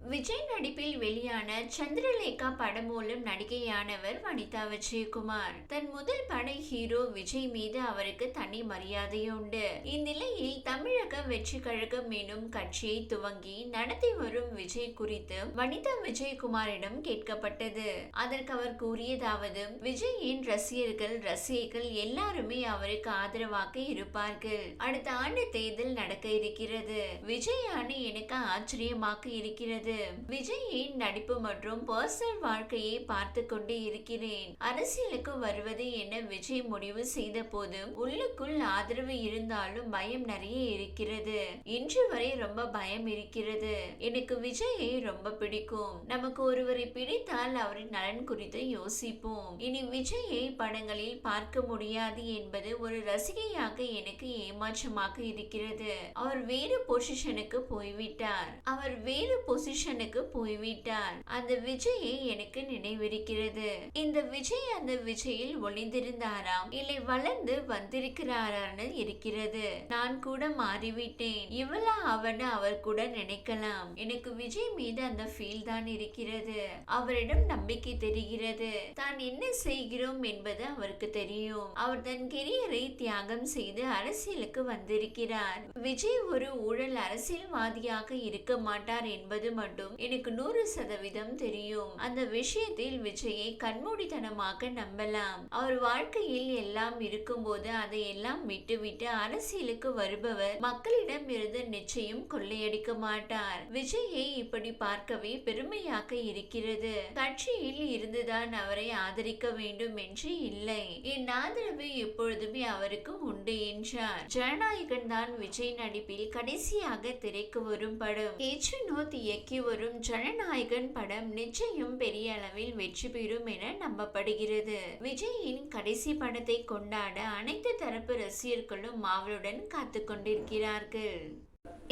விஜய் நடிப்பில் வெளியான சந்திரலேகா படம் மூலம் நடிகையானவர் வனிதா விஜயகுமார். தன் முதல் பட ஹீரோ விஜய் மீது அவருக்கு தனி மரியாதை உண்டு. இந்நிலையில் தமிழக வெற்றி கழகம் எனும் கட்சியை துவங்கி நடத்தி வரும் விஜய் குறித்து வனிதா விஜயகுமாரிடம் கேட்கப்பட்டது. அதற்கு அவர் கூறியதாவது விஜயின் ரசிகர்கள் ரசிகைகள் எல்லாருமே அவருக்கு ஆதரவாக இருப்பார்கள். அடுத்த ஆண்டு தேர்தல் நடக்க இருக்கிறது. விஜய் அணி எனக்கு ஆச்சரியமாக இருக்கிறது. விஜயின் நடிப்பு மற்றும் பர்சனல் வாழ்க்கையை பார்த்து கொண்டு இருக்கிறேன். அரசியலுக்கு வருவது என விஜய் முடிவு செய்த போது உள்ளுக்குள் ஆதரவு இருந்தாலும் பயம் நிறைய இருக்கிறது. இன்று வரை ரொம்ப பயம் இருக்கிறது. எனக்கு விஜயை ரொம்ப பிடிக்கும். நமக்கு ஒருவரை பிடித்தால் அவரின் நலன் குறித்து யோசிப்போம். இனி விஜயை படங்களில் பார்க்க முடியாது என்பது ஒரு ரசிகையாக எனக்கு ஏமாற்றமாக இருக்கிறது. அவர் வேறு பொசிஷனுக்கு போய்விட்டார். அவர் வேறு பொசிஷன் பொசிஷனுக்கு போய்விட்டார் அந்த விஜயை எனக்கு நினைவிருக்கிறது. இந்த விஜய் அந்த விஜயில் ஒளிந்திருந்தாராம். இல்லை வளர்ந்து வந்திருக்கிறாரான்னு இருக்கிறது. நான் கூட மாறிவிட்டேன். இவளா அவன அவர் கூட நினைக்கலாம். எனக்கு விஜய் மீது அந்த ஃபீல் தான் இருக்கிறது. அவரிடம் நம்பிக்கை தெரிகிறது. தான் என்ன செய்கிறோம் என்பது அவருக்கு தெரியும். அவர் தன் கெரியரை தியாகம் செய்து அரசியலுக்கு வந்திருக்கிறார். விஜய் ஒரு ஊழல் அரசியல்வாதியாக இருக்க மாட்டார் என்பது மட்டும் எனக்கு நூறு சதவீதம் தெரியும். அந்த விஷயத்தில் விஜயை கண்மூடித்தனமாக நம்பலாம். அவர் வாழ்க்கையில் எல்லாம் இருக்கும்போது அதை எல்லாம் விட்டுவிட்டு அரசியலுக்கு வருபவர் மக்களிடம் இருந்து நிச்சயம் கொள்ளையடிக்க மாட்டார். விஜயை இப்படி பார்க்கவே பெருமையாக இருக்கிறது. கட்சியில் இருந்துதான் அவரை ஆதரிக்க வேண்டும் என்று இல்லை. என் ஆதரவு எப்பொழுதுமே அவருக்கு உண்டு என்றார். ஜனநாயகன் தான் விஜய் நடிப்பில் கடைசியாக திரைக்கு வரும் படம். எச் இயக்கி வரும் ஜனநாயகன் படம் நிச்சயம் பெரிய அளவில் வெற்றி பெறும் என நம்பப்படுகிறது. விஜயின் கடைசி படத்தை கொண்டாட அனைத்து தரப்பு ரசிகர்களும் ஆவலுடன் காத்து கொண்டிருக்கிறார்கள்.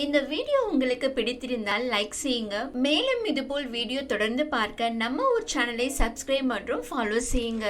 இந்த வீடியோ உங்களுக்கு பிடித்திருந்தால் லைக் செய்யுங்க. மேலும் இதுபோல் வீடியோ தொடர்ந்து பார்க்க நம்ம ஒரு சேனலை சப்ஸ்கிரைப் மற்றும் ஃபாலோ செய்யுங்க.